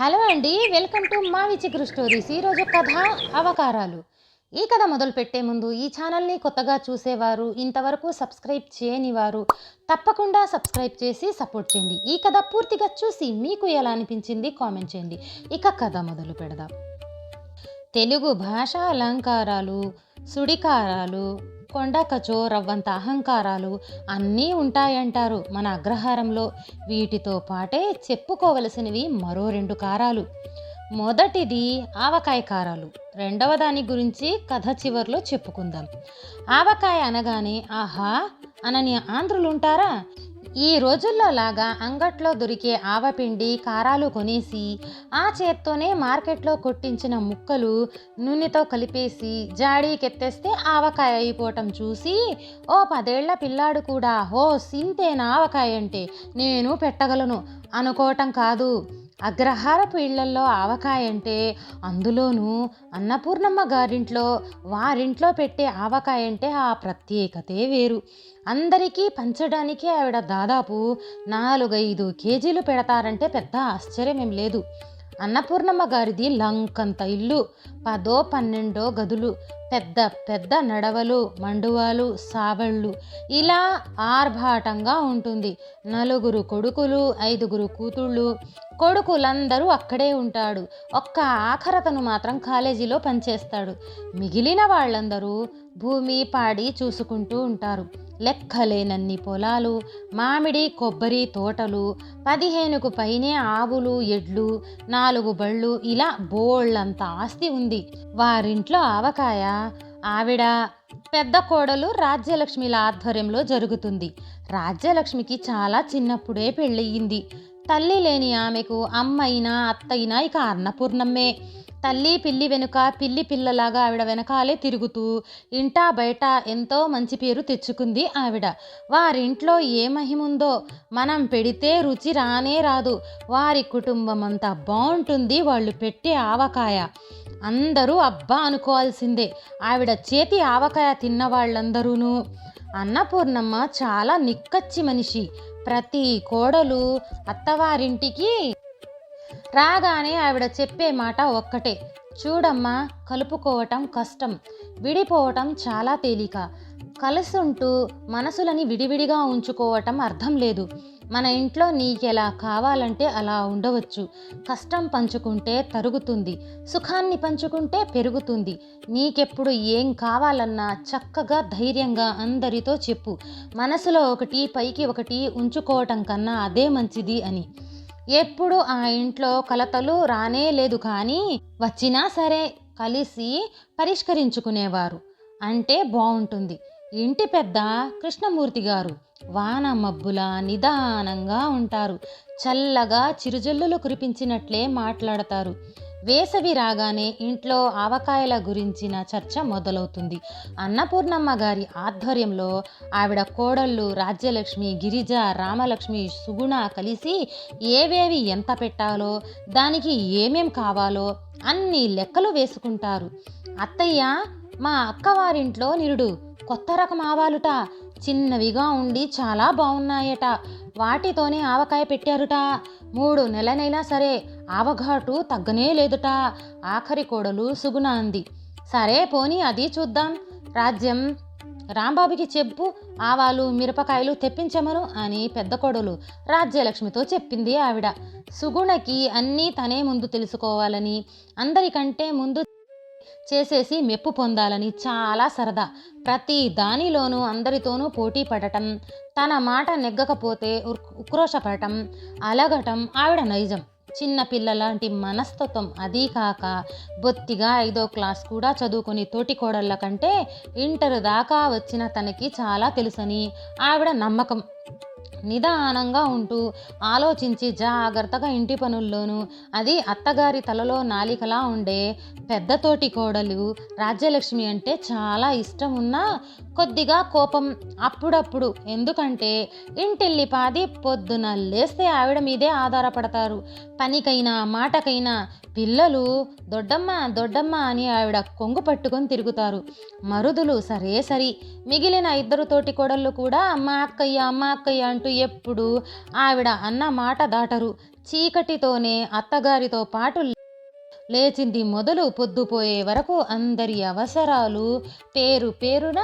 Hello అండి welcome to మా విచిత్ర స్టోరీస్. ఈరోజు కథ అవకారాలు. ఈ కథ మొదలు పెట్టే ముందు ఈ ఛానల్ని కొత్తగా చూసేవారు ఇంతవరకు సబ్స్క్రైబ్ చేయని వారు తప్పకుండా సబ్స్క్రైబ్ చేసి సపోర్ట్ చేయండి. ఈ కథ పూర్తిగా చూసి మీకు ఎలా అనిపించింది కామెంట్ చేయండి. ఇక కథ మొదలు పెడదాం. తెలుగు భాష అలంకారాలు సుడికారాలు కొండకచో రవ్వంత అహంకారాలు అన్నీ ఉంటాయంటారు మన అగ్రహారంలో. వీటితో పాటే చెప్పుకోవలసినవి మరో రెండు కారాలు. మొదటిది ఆవకాయ కారాలు. రెండవ దాని గురించి కథ చివర్లో చెప్పుకుందాం. ఆవకాయ అనగానే ఆహా అనని ఆంధ్రులు ఉంటారా ఈ రోజుల్లో లాగా అంగట్లో దొరికే ఆవపిండి కారాలు కొనేసి ఆ చేత్తోనే మార్కెట్లో కొట్టించిన ముక్కలు నూనెతో కలిపేసి జాడీకెత్తేస్తే ఆవకాయ అయిపోవటం చూసి ఓ పదేళ్ళ పిల్లాడు కూడా హో సింతేనా ఆవకాయ అంటే నేను పెట్టగలను. అనుకోవటం కాదు. అగ్రహారపు ఇళ్ళల్లో ఆవకాయ అంటే అందులోనూ అన్నపూర్ణమ్మ గారింట్లో వారింట్లో పెట్టే ఆవకాయ అంటే ఆ ప్రత్యేకతే వేరు. అందరికీ పంచడానికి ఆవిడ దాదాపు నాలుగైదు కేజీలు పెడతారంటే పెద్ద ఆశ్చర్యమేం లేదు. అన్నపూర్ణమ్మ గారిది లంకంత ఇల్లు పదో పన్నెండో గదులు పెద్ద పెద్ద నడవలు మండువాలు సావళ్ళు. ఇలా ఆర్భాటంగా ఉంటుంది. నలుగురు కొడుకులు ఐదుగురు కూతుళ్ళు. కొడుకులందరూ అక్కడే ఉంటాడు. ఒక్క ఆఖరతను మాత్రం కాలేజీలో పనిచేస్తాడు. మిగిలిన వాళ్ళందరూ భూమి పాడి చూసుకుంటూ ఉంటారు. లెక్కలేనన్ని పొలాలు మామిడి కొబ్బరి తోటలు పదిహేనుకు పైనే ఆవులు ఎడ్లు నాలుగు బళ్ళు ఇలా బోళ్ళంత ఆస్తి ఉంది. వారింట్లో ఆవకాయ ఆవిడ పెద్ద కోడలు రాజ్యలక్ష్మిల ఆధ్వర్యంలో జరుగుతుంది. రాజ్యలక్ష్మికి చాలా చిన్నప్పుడే పెళ్ళయింది తల్లి లేని ఆమెకు అమ్మైనా అత్తయినా ఇక అన్నపూర్ణమ్మే. తల్లి పిల్లి వెనుక పిల్లి పిల్లలాగా ఆవిడ వెనకాలే తిరుగుతూ ఇంటా బయట ఎంతో మంచి పేరు తెచ్చుకుంది ఆవిడ. వారింట్లో ఏ మహిముందో మనం పెడితే రుచి రానే రాదు. వారి కుటుంబం అంతా బాగుంటుంది వాళ్ళు పెట్టే ఆవకాయ. అందరూ అబ్బా అనుకోవాల్సిందే ఆవిడ చేతి ఆవకాయ తిన్న వాళ్ళందరూను అన్నపూర్ణమ్మ చాలా నిక్కచ్చి మనిషి. ప్రతి కోడలు అత్తవారింటికి రాగానే ఆవిడ చెప్పే మాట ఒక్కటే. చూడమ్మా కలుపుకోవటం కష్టం విడిపోవటం చాలా తేలిక. కలుసుంటూ మనసులని విడివిడిగా ఉంచుకోవటం అర్థం లేదు. మన ఇంట్లో నీకెలా కావాలంటే అలా ఉండవచ్చు. కష్టం పంచుకుంటే తరుగుతుంది సుఖాన్ని పంచుకుంటే పెరుగుతుంది. నీకెప్పుడు ఏం కావాలన్నా చక్కగా ధైర్యంగా అందరితో చెప్పు. మనసులో ఒకటి పైకి ఒకటి ఉంచుకోవటం కన్నా అదే మంచిది అని. ఎప్పుడు ఆ ఇంట్లో కలతలు రానే లేదు కానీ వచ్చినా సరే కలిసి పరిష్కరించుకునేవారు. అంటే బాగుంటుంది ఇంటి పెద్ద కృష్ణమూర్తి గారు వాన మబ్బుల నిదానంగా ఉంటారు. చల్లగా చిరుజల్లులు కురిపించినట్లే మాట్లాడతారు. వేసవి రాగానే ఇంట్లో ఆవకాయల గురించిన చర్చ మొదలవుతుంది. అన్నపూర్ణమ్మ గారి ఆధ్వర్యంలో ఆవిడ కోడళ్ళు రాజ్యలక్ష్మి గిరిజ రామలక్ష్మి సుగుణ కలిసి ఏవేవి ఎంత పెట్టాలో దానికి ఏమేం కావాలో అన్ని లెక్కలు వేసుకుంటారు. అత్తయ్య మా అక్క వారింట్లో నిరుడు కొత్త రకం ఆవాలుట చిన్నవిగా ఉండి చాలా బాగున్నాయట. వాటితోనే ఆవకాయ పెట్టారుట. మూడు నెలనైనా సరే ఆవఘాటు తగ్గనే లేదుట. ఆఖరి కోడలు సుగుణ అంది. సరే పోనీ అది చూద్దాం. రాజ్యం రాంబాబుకి చెప్పు. ఆవాలు మిరపకాయలు తెప్పించమను అని పెద్ద కొడలు రాజ్యలక్ష్మితో చెప్పింది ఆవిడ. సుగుణకి అన్నీ తనే ముందు తెలుసుకోవాలని అందరికంటే ముందు చేసేసి మెప్పు పొందాలని చాలా సరదా. ప్రతి దానిలోనూ అందరితోనూ పోటీ పడటం తన మాట నెగ్గకపోతే ఉక్రోషపడటం అలగటం ఆవిడ నైజం. చిన్నపిల్ల లాంటి మనస్తత్వం అదీ కాక బొత్తిగా ఐదో క్లాస్ కూడా చదువుకుని తోటి కోడళ్ళ కంటే ఇంటర్ దాకా వచ్చిన తనకి చాలా తెలుసని ఆవిడ నమ్మకం. నిదానంగా ఉంటూ ఆలోచించి జాగ్రత్తగా ఇంటి పనుల్లోనూ అది అత్తగారి తలలో నాలికలా ఉండే పెద్దతోటి కోడలు రాజ్యలక్ష్మి అంటే చాలా ఇష్టం ఉన్నా కొద్దిగా కోపం అప్పుడప్పుడు. ఎందుకంటే ఇంటిల్లిపాది పొద్దున లేస్తే ఆవిడ మీదే ఆధారపడతారు. పనికైనా మాటకైనా పిల్లలు దొడ్డమ్మ దొడ్డమ్మ అని ఆవిడ కొంగు పట్టుకొని తిరుగుతారు. మరుదులు సరే సరి. మిగిలిన ఇద్దరు తోటి కోడళ్ళు కూడా అమ్మ అక్కయ్య అమ్మ అక్కయ్య అంటూ ఎప్పుడు ఆవిడ అన్న మాట దాటరు. చీకటితోనే అత్తగారితో పాటు లేచింది మొదలు పొద్దుపోయే వరకు అందరి అవసరాలు పేరు పేరున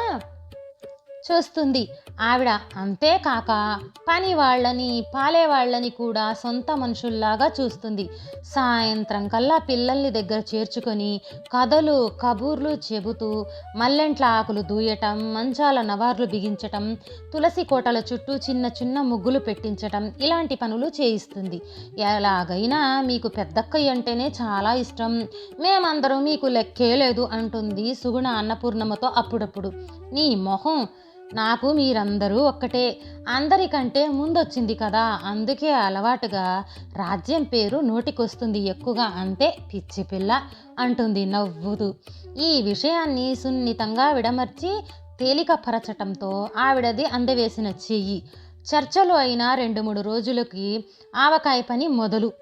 చూస్తుంది. ఆవిడ అంతేకాక పని వాళ్ళని పాలే వాళ్ళని కూడా సొంత మనుషుల్లాగా చూస్తుంది. సాయంత్రం కల్లా పిల్లల్ని దగ్గర చేర్చుకొని కథలు కబూర్లు చెబుతూ మల్లెంట్ల ఆకులు దూయటం మంచాల నవార్లు బిగించటం తులసి కోటల చుట్టూ చిన్న చిన్న ముగ్గులు పెట్టించటం ఇలాంటి పనులు చేయిస్తుంది. ఎలాగైనా మీకు పెద్దక్కయ్య అంటేనే చాలా ఇష్టం. మేమందరం మీకు లెక్కే లేదు అంటుంది సుగుణ అన్నపూర్ణమ్మతో అప్పుడప్పుడు. నీ మొహం నాకు మీరందరూ ఒక్కటే. అందరికంటే ముందొచ్చింది కదా. అందుకే అలవాటుగా రాజ్యం పేరు నోటికొస్తుంది ఎక్కువగా అంతే పిచ్చి పిల్ల అంటుంది నవ్వుతూ. ఈ విషయాన్ని సున్నితంగా విడమర్చి తేలికపరచటంతో ఆవిడది అందవేసిన చెయ్యి. చర్చలో అయిన రెండు మూడు రోజులకి ఆవకాయ పని మొదలు.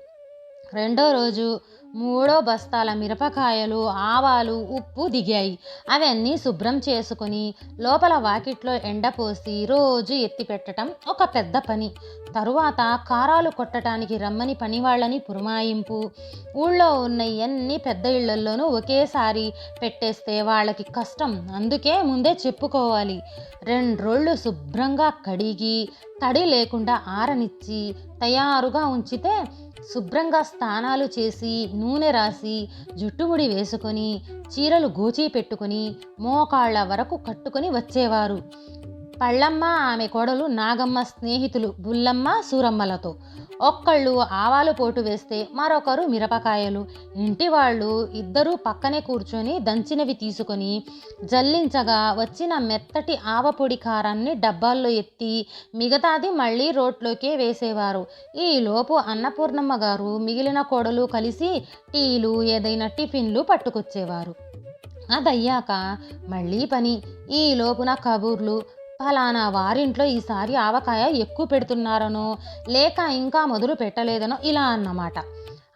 రెండో రోజు మూడో బస్తాల మిరపకాయలు ఆవాలు ఉప్పు దిగాయి. అవన్నీ శుభ్రం చేసుకొని లోపల వాకిట్లో ఎండపోసి రోజు ఎత్తిపెట్టడం ఒక పెద్ద పని. తరువాత కారాలు కొట్టడానికి రమ్మని పనివాళ్ళని పురమాయింపు. ఊళ్ళో ఉన్న ఎన్ని పెద్ద ఇళ్ళల్లోనూ ఒకేసారి పెట్టేస్తే వాళ్ళకి కష్టం. అందుకే ముందే చెప్పుకోవాలి. రెండు రోజులు శుభ్రంగా కడిగి తడి లేకుండా ఆరనిచ్చి తయారుగా ఉంచితే శుభ్రంగా స్నానాలు చేసి నూనె రాసి జుట్టుముడి వేసుకొని చీరలు గోచి పెట్టుకొని మోకాళ్ళ వరకు కట్టుకొని వచ్చేవారు. పళ్ళమ్మ ఆమె కోడలు నాగమ్మ స్నేహితులు బుల్లమ్మ సూరమ్మలతో. ఒక్కళ్ళు ఆవాలు పోటు వేస్తే మరొకరు మిరపకాయలు. ఇంటి వాళ్ళు ఇద్దరూ పక్కనే కూర్చొని దంచినవి తీసుకొని జల్లించగా వచ్చిన మెత్తటి ఆవపొడి కారాన్ని డబ్బాల్లో ఎత్తి మిగతాది మళ్ళీ రోట్లోకే వేసేవారు. ఈలోపు అన్నపూర్ణమ్మ గారు మిగిలిన కోడలు కలిసి టీలు ఏదైనా టిఫిన్లు పట్టుకొచ్చేవారు. అదయ్యాక మళ్ళీ పని. ఈ లోపున కబూర్లు. ఫలానా వారింట్లో ఈసారి ఆవకాయ ఎక్కువ పెడుతున్నారనో లేక ఇంకా మొదలు పెట్టలేదనో ఇలా అన్నమాట.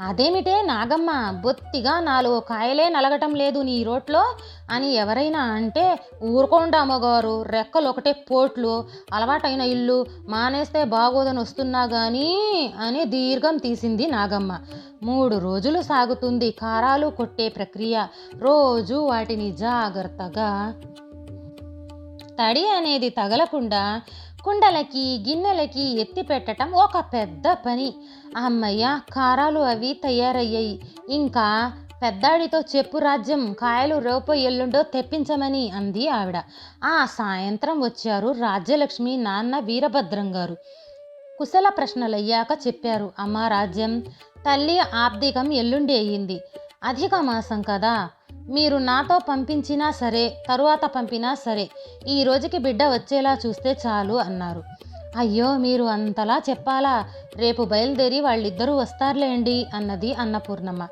అదేమిటే నాగమ్మ బొత్తిగా నాలుగు కాయలే నలగటం లేదు నీ రోట్లో అని ఎవరైనా అంటే ఊరుకోండి అమ్మగారు రెక్కలు ఒకటే పోట్లు అలవాటైన ఇల్లు మానేస్తే బాగోదని వస్తున్నా కానీ అని దీర్ఘం తీసింది నాగమ్మ. మూడు రోజులు సాగుతుంది కారాలు కొట్టే ప్రక్రియ. రోజు వాటిని జాగ్రత్తగా తడి అనేది తగలకుండా కుండలకి గిన్నెలకి ఎత్తి పెట్టడం ఒక పెద్ద పని. అమ్మయ్య కారాలు అవి తయారయ్యాయి. ఇంకా పెద్దాడితో చెప్పు రాజ్యం కాయలు రేపో ఎల్లుండో తెప్పించమని అంది ఆవిడ. ఆ సాయంత్రం వచ్చారు రాజ్యలక్ష్మి నాన్న వీరభద్రం గారు. కుశల ప్రశ్నలయ్యాక చెప్పారు అమ్మ రాజ్యం తల్లి ఆబ్దికం ఎల్లుండి అయ్యింది. అధిక మాసం కదా మీరు నాతో పంపించినా సరే తరువాత పంపినా సరే ఈ రోజుకి బిడ్డ వచ్చేలా చూస్తే చాలు అన్నారు. అయ్యో మీరు అంతలా చెప్పాలా? రేపు బయలుదేరి వాళ్ళిద్దరూ వస్తారులేండి అన్నది అన్నపూర్ణమ్మ.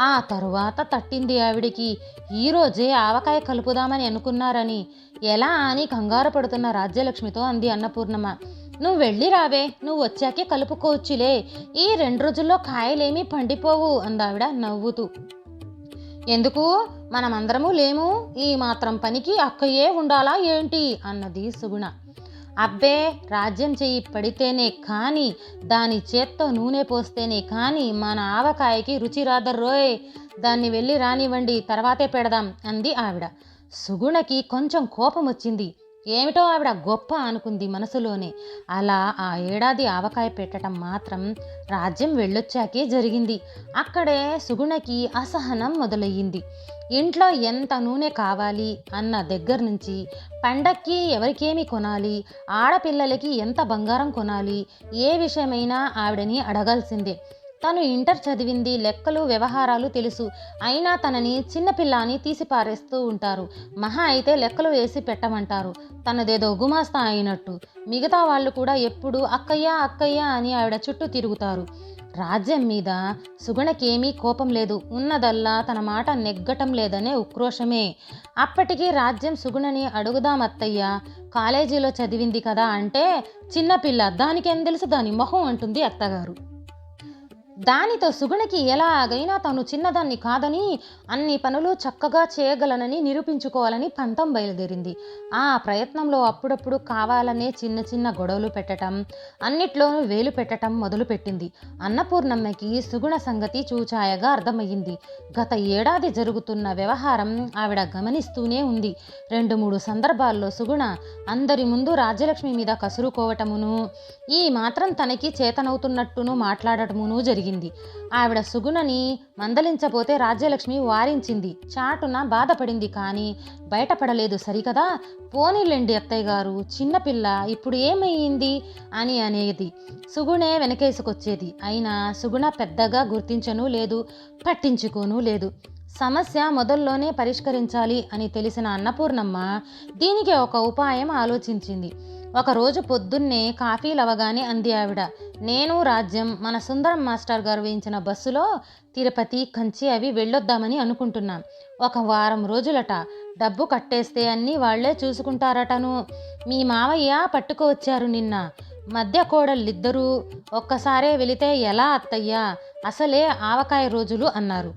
ఆ తరువాత తట్టింది ఆవిడికి ఈరోజే ఆవకాయ కలుపుదామని అనుకున్నారని. ఎలా అని కంగారు పడుతున్న రాజ్యలక్ష్మితో అంది అన్నపూర్ణమ్మ. నువ్వు వెళ్ళి రావే నువ్వు వచ్చాకే కలుపుకోవచ్చులే. ఈ రెండు రోజుల్లో కాయలేమీ పండిపోవు అందావిడ నవ్వుతూ. ఎందుకు? మనమందరము లేము. ఈ మాత్రం పనికి అక్కయే ఉండాలా ఏంటి? అన్నది సుగుణ. అబ్బే రాజ్యం చెయ్యి పడితేనే కానీ దాని చేత్తో నూనె పోస్తేనే కానీ మన ఆవకాయకి రుచి రాదర్రోయ్ దాన్ని వెళ్ళి రానివ్వండి తర్వాతే పెడదాం అంది ఆవిడ. సుగుణకి కొంచెం కోపం వచ్చింది ఏమిటో ఆవిడ గొప్ప అనుకుంది మనసులోనే. అలా ఆ ఏడాది ఆవకాయ పెట్టడం మాత్రం రాజ్యం వెళ్ళొచ్చాకే జరిగింది. అక్కడే సుగుణకి అసహనం మొదలయ్యింది. ఇంట్లో ఎంత నూనె కావాలి అన్న దగ్గర నుంచి పండక్కి ఎవరికేమి కొనాలి ఆడపిల్లలకి ఎంత బంగారం కొనాలి ఏ విషయమైనా ఆవిడని అడగాల్సిందే. తను ఇంటర్ చదివింది లెక్కలు వ్యవహారాలు తెలుసు. అయినా తనని చిన్నపిల్ల అని తీసిపారేస్తూ ఉంటారు. మహా అయితే లెక్కలు వేసి పెట్టమంటారు. తనదేదో గుమాస్తా అయినట్టు. మిగతా వాళ్ళు కూడా ఎప్పుడు అక్కయ్య అక్కయ్య అని ఆవిడ చుట్టూ తిరుగుతారు. రాజ్యం మీద సుగుణకేమీ కోపం లేదు. ఉన్నదల్లా తన మాట నెగ్గటం లేదనే ఉక్రోషమే. అప్పటికి రాజ్యం సుగుణని అడుగుదాం అత్తయ్య కాలేజీలో చదివింది కదా అంటే చిన్నపిల్ల దానికేం తెలుసు దాని మొహం అంటుంది అత్తగారు. దానితో సుగుణకి ఎలాగైనా తను చిన్నదాన్ని కాదని అన్ని పనులు చక్కగా చేయగలనని నిరూపించుకోవాలని పంతం బయలుదేరింది. ఆ ప్రయత్నంలో అప్పుడప్పుడు కావాలనే చిన్న చిన్న గొడవలు పెట్టటం అన్నిట్లోనూ వేలు పెట్టటం మొదలుపెట్టింది. అన్నపూర్ణమ్మకి సుగుణ సంగతి చూచాయగా అర్థమయ్యింది. గత ఏడాది జరుగుతున్న వ్యవహారం ఆవిడ గమనిస్తూనే ఉంది. రెండు మూడు సందర్భాల్లో సుగుణ అందరి ముందు రాజ్యలక్ష్మి మీద కసురుకోవటమును ఈ మాత్రం తనకి చేతనవుతున్నట్టును మాట్లాడటమును జరిగింది. ఆవిడ సుగుణని మందలించపోతే రాజ్యలక్ష్మి వారించింది. చాటున బాధపడింది కానీ బయటపడలేదు సరికదా? పోనీలేండి అత్తయ్య గారు చిన్నపిల్ల ఇప్పుడు ఏమయ్యింది? అని అనేది సుగుణే వెనకేసుకొచ్చేది. అయినా సుగుణ పెద్దగా గుర్తించను లేదు పట్టించుకోను లేదు. సమస్య మొదల్లోనే పరిష్కరించాలి అని తెలిసిన అన్నపూర్ణమ్మ దీనికి ఒక ఉపాయం ఆలోచించింది. ఒకరోజు పొద్దున్నే కాఫీ లవగానే అంది ఆవిడ. నేను రాజ్యం మన సుందరం మాస్టర్ గారు వేయించిన బస్సులో తిరుపతి కంచి అవి వెళ్ళొద్దామని అనుకుంటున్నాం. ఒక వారం రోజులట. డబ్బు కట్టేస్తే అన్నీ వాళ్ళే చూసుకుంటారటను. మీ మావయ్య పట్టుకువచ్చారు నిన్న. మధ్య కోడళ్ళిద్దరూ ఒక్కసారే వెళితే ఎలా అత్తయ్యా? అసలే ఆవకాయ రోజులు అన్నారు.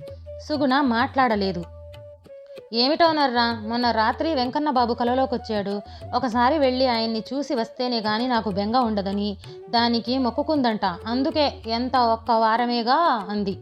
సుగుణ మాట్లాడలేదు. ఏమిటోనర్రా? మొన్న రాత్రి వెంకన్న బాబు కలలోకి వచ్చాడు ఒకసారి వెళ్ళి ఆయన్ని చూసి వస్తేనే గాని నాకు బెంగ ఉండదని. దానికి మొక్కుకుందంట. అందుకే ఎంత ఒక్క వారమేగా? అంది.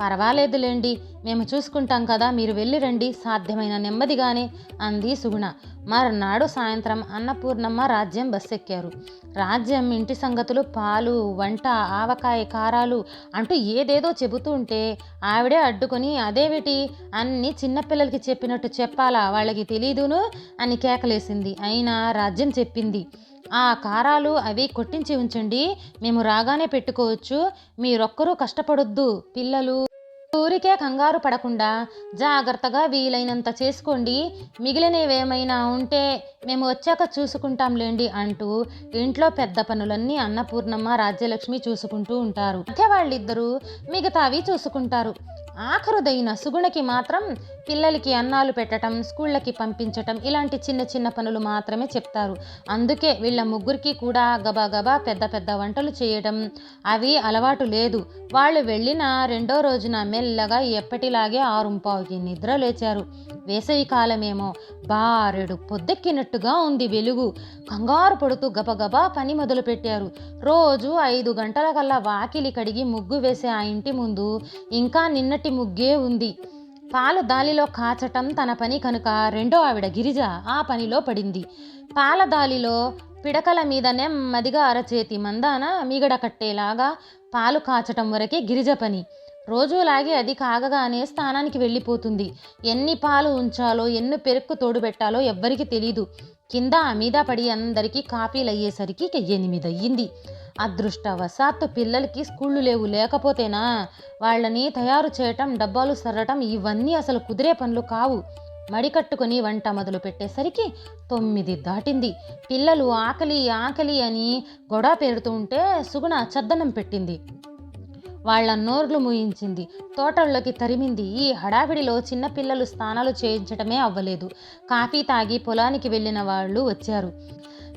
పర్వాలేదులేండి. మేము చూసుకుంటాం కదా మీరు వెళ్ళి రండి. సాధ్యమైన నెమ్మదిగానే అంది సుగుణ. మర్నాడు సాయంత్రం అన్నపూర్ణమ్మ రాజ్యం బస్సెక్కారు. రాజ్యం ఇంటి సంగతులు పాలు వంట ఆవకాయ కారాలు అంటూ ఏదేదో చెబుతూ ఉంటే ఆవిడే అడ్డుకొని అదేమిటి అన్ని చిన్నపిల్లలకి చెప్పినట్టు చెప్పాలా? వాళ్ళకి తెలీదును అని కేకలేసింది. అయినా రాజ్యం చెప్పింది ఆ కారాలు అవి కొట్టించి ఉంచండి. మేము రాగానే పెట్టుకోవచ్చు. మీరొక్కరూ కష్టపడొద్దు. పిల్లలు ఊరికే కంగారు పడకుండా జాగ్రత్తగా వీలైనంత చేసుకోండి. మిగిలినవేమైనా ఉంటే మేము వచ్చాక చూసుకుంటాంలేండి అంటూ ఇంట్లో పెద్ద పనులన్నీ అన్నపూర్ణమ్మ రాజ్యలక్ష్మి చూసుకుంటూ ఉంటారు. అంటే వాళ్ళిద్దరూ మిగతావి చూసుకుంటారు. ఆఖరుదైన సుగుణకి మాత్రం పిల్లలకి అన్నాలు పెట్టడం స్కూళ్ళకి పంపించటం ఇలాంటి చిన్న చిన్న పనులు మాత్రమే చెప్తారు. అందుకే వీళ్ళ ముగ్గురికి కూడా గబాగబా పెద్ద పెద్ద వంటలు చేయడం అవి అలవాటు లేదు. వాళ్ళు వెళ్ళిన రెండో రోజున మెల్లగా ఎప్పటిలాగే ఆరుంపావుకి నిద్ర లేచారు. వేసవి కాలమేమో బారెడు పొద్దెక్కినట్టుగా ఉంది వెలుగు. కంగారు పడుతూ గబగబా పని మొదలుపెట్టారు. రోజు ఐదు గంటల కల్లా వాకిలి కడిగి ముగ్గు వేసే ఆ ఇంటి ముందు ఇంకా నిన్నటి ముగ్గే ఉంది. పాలు దాలిలో కాచటం తన పని కనుక రెండో ఆవిడ గిరిజ ఆ పనిలో పడింది. పాల దాలిలో పిడకల మీద నెమ్మదిగా అరచేతి మందాన మిగడ కట్టేలాగా పాలు కాచటం వరకే గిరిజ పని. రోజులాగే అది కాగగానే స్థానానికి వెళ్ళిపోతుంది. ఎన్ని పాలు ఉంచాలో ఎన్ని పెరుక్కు తోడు పెట్టాలో ఎవ్వరికి తెలీదు. కింద మీద పడి అందరికీ కాపీలు అయ్యేసరికి ఇక ఎనిమిది అయ్యింది. అదృష్టవశాత్తు పిల్లలకి స్కూళ్ళు లేవు. లేకపోతేనా? వాళ్ళని తయారు చేయటం డబ్బాలు సర్రటం ఇవన్నీ అసలు కుదిరే పనులు కావు. మడికట్టుకుని వంట మొదలు పెట్టేసరికి తొమ్మిది దాటింది. పిల్లలు ఆకలి ఆకలి అని గొడవ పేరుతూ ఉంటే సుగుణ చద్దనం పెట్టింది. వాళ్ళ నోర్లు ముయించింది. తోటల్లోకి తరిమింది. ఈ హడావిడిలో చిన్నపిల్లలు స్నానాలు చేయించటమే అవ్వలేదు. కాఫీ తాగి పొలానికి వెళ్ళిన వాళ్ళు వచ్చారు.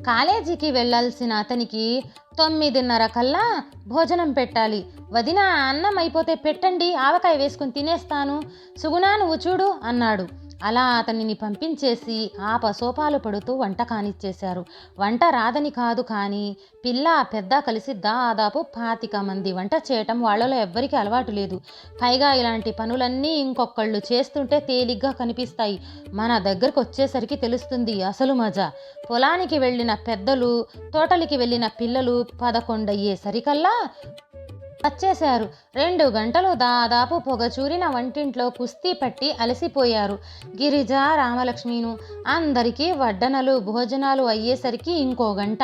కాలేజీకి వెళ్ళాల్సిన అతనికి తొమ్మిదిన్నర కల్లా భోజనం పెట్టాలి. వదిన అన్నం అయిపోతే పెట్టండి. ఆవకాయ వేసుకుని తినేస్తాను. సుగుణా నువ్వు చూడు అన్నాడు. అలా అతనిని పంపించేసి ఆ పసోపాలు పడుతూ వంట కానిచ్చేశారు. వంట రాదని కాదు కానీ పిల్ల పెద్ద కలిసి దాదాపు పాతిక మంది వంట చేయటం వాళ్ళలో ఎవ్వరికీ అలవాటు లేదు. పైగా ఇలాంటి పనులన్నీ ఇంకొకళ్ళు చేస్తుంటే తేలిగ్గా కనిపిస్తాయి. మన దగ్గరకు వచ్చేసరికి తెలుస్తుంది అసలు మజా. పొలానికి వెళ్ళిన పెద్దలు తోటలికి వెళ్ళిన పిల్లలు పదకొండయ్యేసరికల్లా వచ్చేశారు. రెండు గంటలు దాదాపు పొగచూరిన వంటింట్లో కుస్తీ పట్టి అలసిపోయారు. గిరిజ రామలక్ష్మిను అందరికీ వడ్డనలు భోజనాలు అయ్యేసరికి ఇంకో గంట.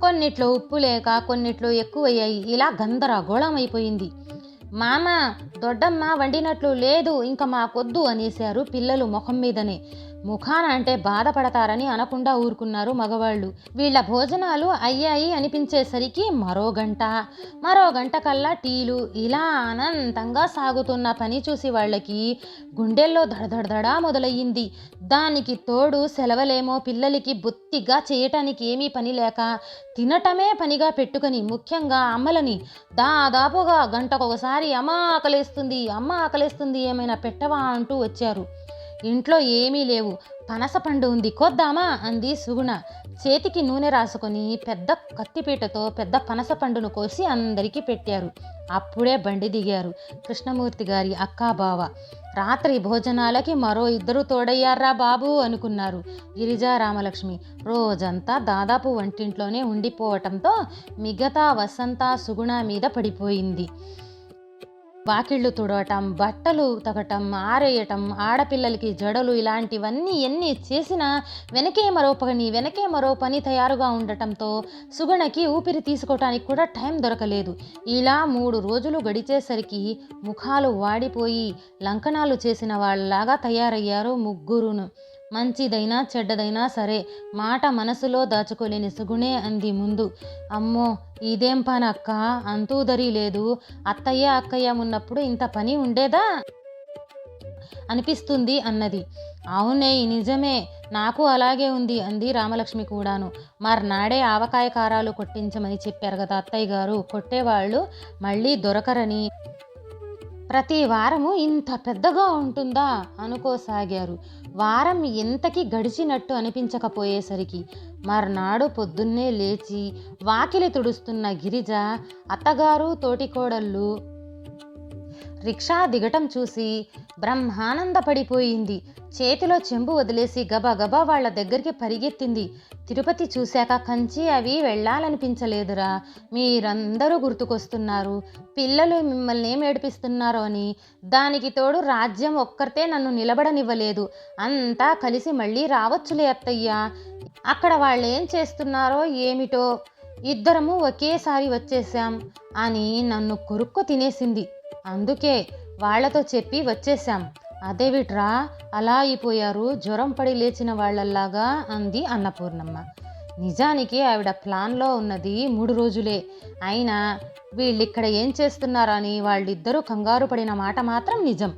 కొన్నిట్లో ఉప్పు లేక కొన్నిట్లో ఎక్కువయ్యాయి. ఇలా గందరగోళం అయిపోయింది మామ దొడ్డమ్మ వండినట్లు లేదు ఇంకా మాకొద్దు అనేశారు పిల్లలు ముఖం మీదనే. ముఖాన అంటే బాధపడతారని అనకుండా ఊరుకున్నారు మగవాళ్ళు. వీళ్ళ భోజనాలు అయ్యాయి అనిపించేసరికి మరో గంట మరో గంట కల్లా టీలు ఇలా అనంతంగా సాగుతున్న పని చూసి వాళ్ళకి గుండెల్లో దడదడదడా మొదలయ్యింది. దానికి తోడు సెలవలేమో పిల్లలకి బొత్తిగా చేయటానికి ఏమీ పని లేక తినటమే పనిగా పెట్టుకొని ముఖ్యంగా అమ్మలని దాదాపుగా గంటకొకసారి అమ్మ ఆకలేస్తుంది అమ్మ ఆకలేస్తుంది ఏమైనా పెట్టవా అంటూ వచ్చారు. ఇంట్లో ఏమీ లేవు. పనస పండు ఉంది కొద్దామా? అంది సుగుణ. చేతికి నూనె రాసుకొని పెద్ద కత్తిపీటతో పెద్ద పనస పండును కోసి అందరికీ పెట్టారు. అప్పుడే బండి దిగారు కృష్ణమూర్తి గారి అక్కా బావ. రాత్రి భోజనాలకి మరో ఇద్దరు తోడయ్యారా బాబు? అనుకున్నారు గిరిజా రామలక్ష్మి రోజంతా దాదాపు వంటింట్లోనే ఉండిపోవటంతో మిగతా వసంత సుగుణ మీద పడిపోయింది. వాకిళ్ళు తుడవటం బట్టలు తగటం ఆరేయటం ఆడపిల్లలకి జడలు ఇలాంటివన్నీ ఎన్ని చేసినా వెనకే మరో పని వెనకే మరో పని తయారుగా ఉండటంతో సుగుణకి ఊపిరి తీసుకోవటానికి కూడా టైం దొరకలేదు. ఇలా మూడు రోజులు గడిచేసరికి ముఖాలు వాడిపోయి లంకనాలు చేసిన వాళ్ళలాగా తయారయ్యారు ముగ్గురును. మంచిదైనా చెడ్డదైనా సరే మాట మనసులో దాచుకోలేని సుగుణే అంది ముందు. అమ్మో ఇదేం పని అక్క? అంతూదరి లేదు. అత్తయ్య అక్కయ్య ఉన్నప్పుడు ఇంత పని ఉండేదా? అనిపిస్తుంది అన్నది. అవునే నిజమే. నాకు అలాగే ఉంది అంది రామలక్ష్మి కూడాను. మర్నాడే ఆవకాయ కారాలు కొట్టించమని చెప్పారు కదా అత్తయ్య గారు. కొట్టేవాళ్ళు మళ్ళీ దొరకరని. ప్రతి వారము ఇంత పెద్దగా ఉంటుందా? అనుకోసాగారు. వారం ఎంతకి గడిచినట్టు అనిపించకపోయేసరికి మర్నాడు పొద్దున్నే లేచి వాకిలి తుడుస్తున్న గిరిజ అత్తగారు తోటికోడళ్ళు రిక్షా దిగటం చూసి బ్రహ్మానందపడిపోయింది. చేతిలో చెంబు వదిలేసి గబగబా వాళ్ళ దగ్గరికి పరిగెత్తింది. తిరుపతి చూశాక కంచి అవి వెళ్ళాలనిపించలేదురా. మీరందరూ గుర్తుకొస్తున్నారు. పిల్లలు మిమ్మల్ని ఏం ఏడిపిస్తున్నారో అని. దానికి తోడు రాజ్యం ఒక్కరితే నన్ను నిలబడనివ్వలేదు. అంతా కలిసి మళ్ళీ రావచ్చులే అత్తయ్య. అక్కడ వాళ్ళు ఏం చేస్తున్నారో ఏమిటో ఇద్దరము ఒకేసారి వచ్చేసాం అని నన్ను కొరుక్కు తినేసింది. అందుకే వాళ్ళతో చెప్పి వచ్చేసాం అదేవిట్రా అలా అయిపోయారు జ్వరం పడి లేచిన వాళ్ళల్లాగా అంది అన్నపూర్ణమ్మ. నిజానికి ఆవిడ ప్లాన్లో ఉన్నది మూడు రోజులే. అయినా వీళ్ళిక్కడ ఏం చేస్తున్నారని వాళ్ళిద్దరూ కంగారు పడిన మాట మాత్రం నిజం.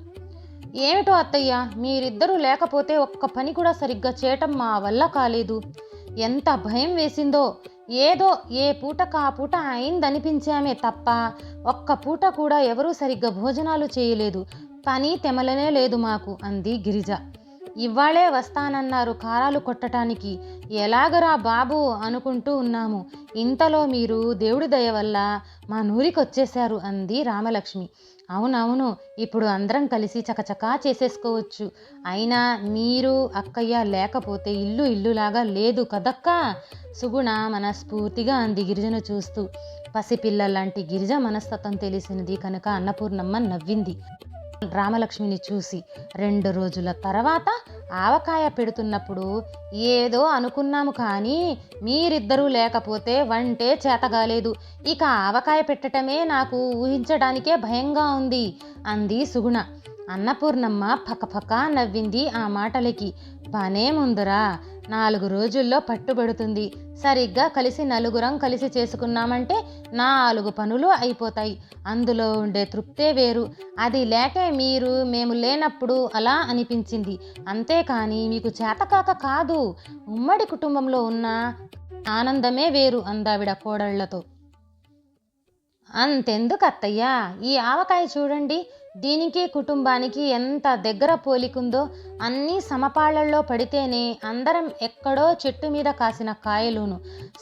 ఏమిటో అత్తయ్య మీరిద్దరూ లేకపోతే ఒక్క పని కూడా సరిగ్గా చేయటం మా వల్ల కాలేదు. ఎంత భయం వేసిందో. ఏదో ఏ పూటకు ఆ పూట అయిందనిపించామే తప్ప ఒక్క పూట కూడా ఎవరూ సరిగ్గా భోజనాలు చేయలేదు. పని తెమలనే లేదు మాకు అంది గిరిజ. ఇవాళే వస్తానన్నారు కారాలు కొట్టటానికి. ఎలాగరా బాబు అనుకుంటూ ఉన్నాము. ఇంతలో మీరు దేవుడి దయ వల్ల మా నూరికి వచ్చేశారు అంది రామలక్ష్మి. అవునవును. ఇప్పుడు అందరం కలిసి చకచకా చేసేసుకోవచ్చు. అయినా మీరు అక్కయ్య లేకపోతే ఇల్లు ఇల్లులాగా లేదు కదక్కా? సుగుణ మనస్ఫూర్తిగా అంది గిరిజను చూస్తూ. పసిపిల్ల లాంటి గిరిజ మనస్తత్వం తెలిసినది కనుక అన్నపూర్ణమ్మ నవ్వింది. రామలక్ష్మిని చూసి రెండు రోజుల తర్వాత ఆవకాయ పెడుతున్నప్పుడు ఏదో అనుకున్నాము కానీ మీరిద్దరూ లేకపోతే వంటే చేతగాలేదు. ఇక ఆవకాయ పెట్టటమే నాకు ఊహించడానికే భయంగా ఉంది అంది సుగుణ. అన్నపూర్ణమ్మ పకపక నవ్వింది ఆ మాటలకి. పనేముందురా నాలుగు రోజుల్లో పట్టుబడుతుంది. సరిగ్గా కలిసి నలుగురం కలిసి చేసుకున్నామంటే నాలుగు పనులు అయిపోతాయి. అందులో ఉండే తృప్తే వేరు. అది లేకే మీరు మేము లేనప్పుడు అలా అనిపించింది. అంతేకాని మీకు చేతకాక కాదు. ఉమ్మడి కుటుంబంలో ఉన్న ఆనందమే వేరు అందావిడ కోడళ్ళతో. అంతెందుకు అత్తయ్య ఈ ఆవకాయ చూడండి. దీనికి కుటుంబానికి ఎంత దగ్గర పోలికుందో అన్నీ సమపాళ్ళలో పడితేనే అందరం ఎక్కడో చెట్టు మీద కాసిన కాయలును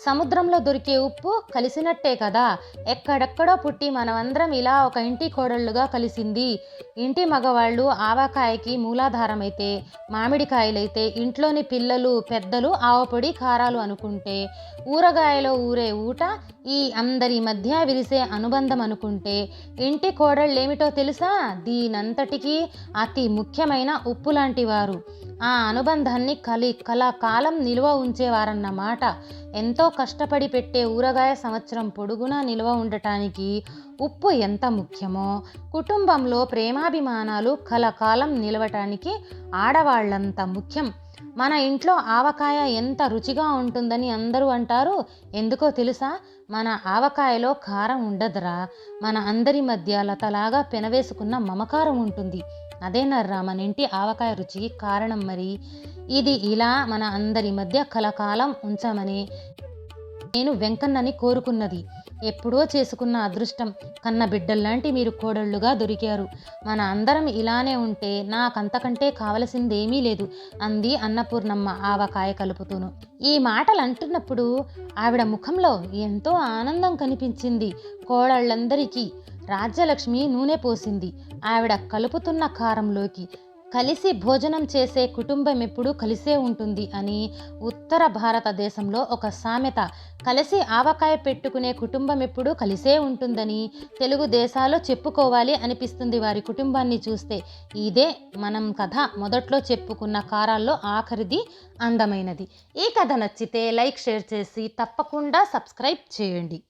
సముద్రంలో దొరికే ఉప్పు కలిసినట్టే కదా. ఎక్కడెక్కడో పుట్టి మనమందరం ఇలా ఒక ఇంటి కోడళ్ళుగా కలిసింది. ఇంటి మగవాళ్ళు ఆవకాయకి మూలాధారమైతే మామిడికాయలైతే ఇంట్లోని పిల్లలు పెద్దలు ఆవపొడి కారాలు అనుకుంటే ఊరగాయలో ఊరే ఊట ఈ అందరి మధ్య విరిసే అనుబంధం అనుకుంటే ఇంటి కోడళ్ళేమిటో తెలుసా? దీనంతటికీ అతి ముఖ్యమైన ఉప్పు లాంటి వారు ఆ అనుబంధాన్ని కలి కళాకాలం నిల్వ ఉంచేవారన్నమాట. ఎంతో కష్టపడి పెట్టే ఊరగాయ సంవత్సరం పొడుగునా నిల్వ ఉండటానికి ఉప్పు ఎంత ముఖ్యమో కుటుంబంలో ప్రేమాభిమానాలు కలకాలం నిలవటానికి ఆడవాళ్ళంత ముఖ్యం. మన ఇంట్లో ఆవకాయ ఎంత రుచిగా ఉంటుందని అందరూ అంటారు. ఎందుకో తెలుసా? మన ఆవకాయలో కారం ఉండదురా. మన అందరి మధ్య లతలాగా పెనవేసుకున్న మమకారం ఉంటుంది. అదేనర్రా మన ఇంటి ఆవకాయ రుచికి కారణం మరి? ఇది ఇలా మన అందరి మధ్య కలకాలం ఉంచమని నేను వెంకన్నని కోరుకున్నది. ఎప్పుడో చేసుకున్న అదృష్టం. కన్న బిడ్డల్లాంటి మీరు కోడళ్ళుగా దొరికారు. మన అందరం ఇలానే ఉంటే నాకంతకంటే కావలసిందేమీ లేదు అంది అన్నపూర్ణమ్మ ఆవకాయ కలుపుతూను. ఈ మాటలు అంటున్నప్పుడు ఆవిడ ముఖంలో ఎంతో ఆనందం కనిపించింది. కోడళ్ళందరికీ రాజ్యలక్ష్మి నూనె పోసింది. ఆవిడ కలుపుతున్న కారంలోకి కలిసి భోజనం చేసే కుటుంబం ఎప్పుడూ కలిసే ఉంటుంది అని ఉత్తర భారతదేశంలో ఒక సామెత. కలిసి ఆవకాయ పెట్టుకునే కుటుంబం ఎప్పుడూ కలిసే ఉంటుందని తెలుగు దేశాల్లో చెప్పుకోవాలి అనిపిస్తుంది వారి కుటుంబాన్ని చూస్తే. ఇదే మనం కథ మొదట్లో చెప్పుకున్న కారాల్లో ఆఖరిది అందమైనది. ఈ కథ నచ్చితే లైక్ షేర్ చేసి తప్పకుండా సబ్స్క్రైబ్ చేయండి.